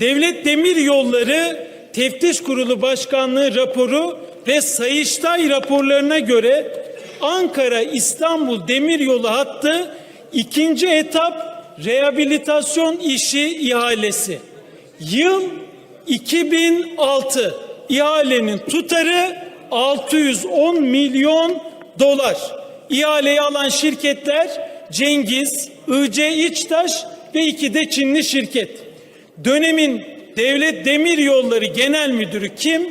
Devlet Demir Yolları Teftiş Kurulu Başkanlığı raporu ve Sayıştay raporlarına göre Ankara İstanbul Demiryolu hattı ikinci etap rehabilitasyon işi ihalesi. Yıl 2006 ihalenin tutarı 610 milyon dolar. İhaleyi alan şirketler Cengiz, IC İçtaş ve iki de Çinli şirket. Dönemin Devlet Demir Yolları Genel Müdürü kim?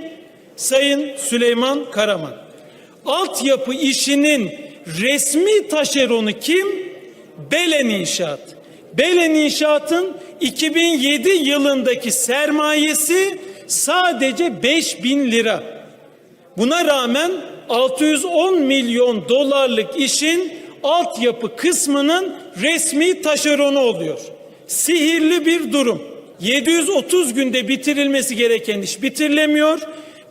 Sayın Süleyman Karaman. Altyapı işinin resmi taşeronu kim? Belen İnşaat. Belen İnşaat'ın 2007 yılındaki sermayesi sadece 5000 lira. Buna rağmen 610 milyon dolarlık işin altyapı kısmının resmi taşeronu oluyor. Sihirli bir durum. 730 günde bitirilmesi gereken iş bitirilemiyor.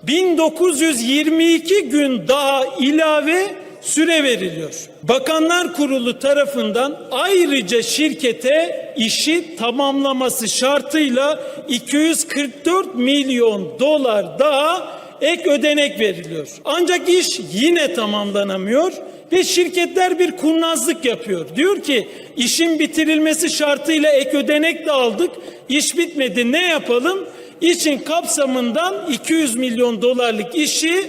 1922 gün daha ilave süre veriliyor. Bakanlar Kurulu tarafından ayrıca şirkete işi tamamlaması şartıyla 244 milyon dolar daha ek ödenek veriliyor. Ancak iş yine tamamlanamıyor ve şirketler bir kurnazlık yapıyor. Diyor ki işin bitirilmesi şartıyla ek ödenek de aldık. İş bitmedi ne yapalım? İşin kapsamından 200 milyon dolarlık işi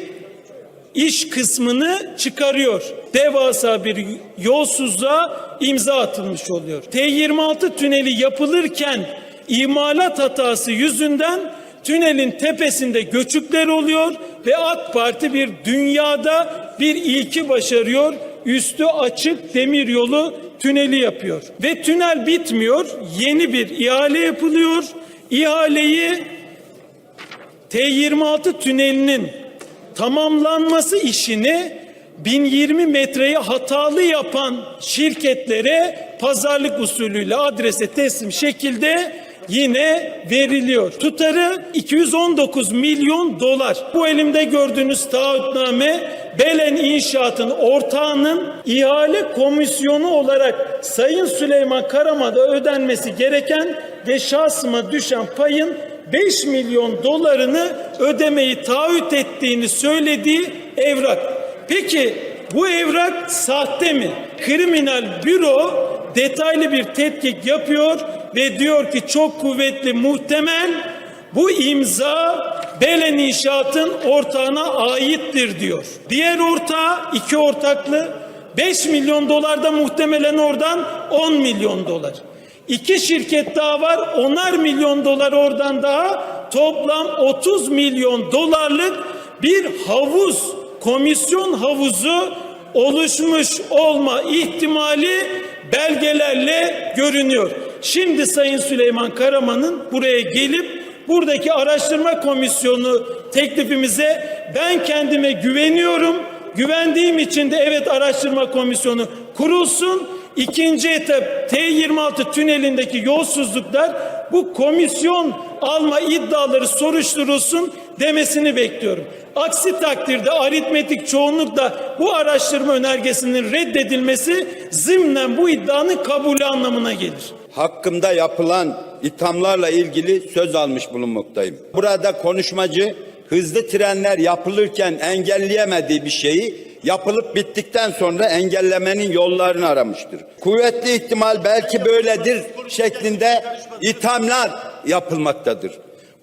iş kısmını çıkarıyor. Devasa bir yolsuzluğa imza atılmış oluyor. T26 tüneli yapılırken imalat hatası yüzünden tünelin tepesinde göçükler oluyor ve AK Parti bir dünyada bir ilki başarıyor. Üstü açık demir yolu tüneli yapıyor. Ve tünel bitmiyor. Yeni bir ihale yapılıyor. İhaleyi T26 tünelinin tamamlanması işini 1020 metreyi hatalı yapan şirketlere pazarlık usulüyle adrese teslim şekilde yine veriliyor. Tutarı 219 milyon dolar. Bu elimde gördüğünüz taahhütname Belen İnşaat'ın ortağının ihale komisyonu olarak Sayın Süleyman Karaman'a ödenmesi gereken ve şahsıma düşen payın 5 milyon dolarını ödemeyi taahhüt ettiğini söylediği evrak. Peki bu evrak sahte mi? Kriminal büro detaylı bir tetkik yapıyor ve diyor ki çok kuvvetli muhtemel bu imza Belen İnşaat'ın ortağına aittir diyor. Diğer ortağı iki ortaklı 5 milyon dolar da muhtemelen oradan 10 milyon dolar. İki şirket daha var. Onar milyon dolar oradan daha. Toplam 30 milyon dolarlık bir havuz, komisyon havuzu oluşmuş olma ihtimali belgelerle görünüyor. Şimdi Sayın Süleyman Karaman'ın buraya gelip buradaki araştırma komisyonu teklifimize ben kendime güveniyorum. Güvendiğim için de evet araştırma komisyonu kurulsun. İkinci etap T26 tünelindeki yolsuzluklar bu komisyon alma iddiaları soruşturulsun demesini bekliyorum. Aksi takdirde aritmetik çoğunlukla bu araştırma önergesinin reddedilmesi zımnen bu iddianın kabulü anlamına gelir. hakkımda yapılan ithamlarla ilgili söz almış bulunmaktayım. Burada konuşmacı hızlı trenler yapılırken engelleyemediği bir şeyi yapılıp bittikten sonra engellemenin yollarını aramıştır. Kuvvetli ihtimal belki böyledir şeklinde ithamlar yapılmaktadır.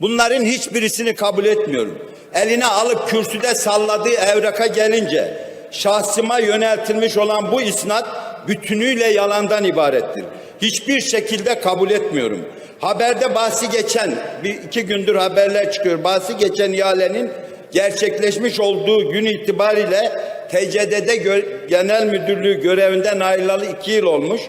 Bunların hiçbirisini kabul etmiyorum. Eline alıp kürsüde salladığı evraka gelince şahsıma yöneltilmiş olan bu isnat bütünüyle yalandan ibarettir. Hiçbir şekilde kabul etmiyorum. Haberde bahsi geçen, bir iki gündür haberler çıkıyor. Bahsi geçen ihalenin gerçekleşmiş olduğu gün itibariyle TCD'de gö- Genel Müdürlüğü görevinden ayrılalı iki yıl olmuş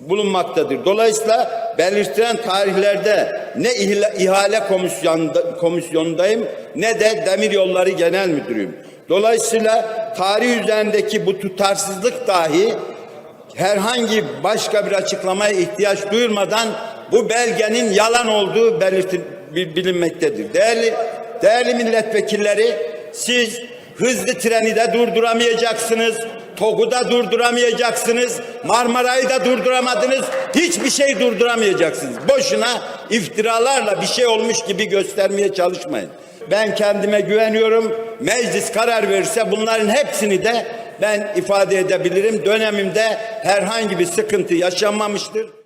bulunmaktadır. Dolayısıyla belirtilen tarihlerde ne ihale komisyonunda, komisyonundayım ne de Demir Yolları Genel Müdürüyüm. Dolayısıyla tarih üzerindeki bu tutarsızlık dahi herhangi başka bir açıklamaya ihtiyaç duyulmadan bu belgenin yalan olduğu belirtin, bil- bilinmektedir. Değerli değerli milletvekilleri siz hızlı treni de durduramayacaksınız. TOG'u da durduramayacaksınız. Marmara'yı da durduramadınız. Hiçbir şey durduramayacaksınız. Boşuna iftiralarla bir şey olmuş gibi göstermeye çalışmayın. Ben kendime güveniyorum. Meclis karar verirse bunların hepsini de ben ifade edebilirim. Dönemimde herhangi bir sıkıntı yaşanmamıştır.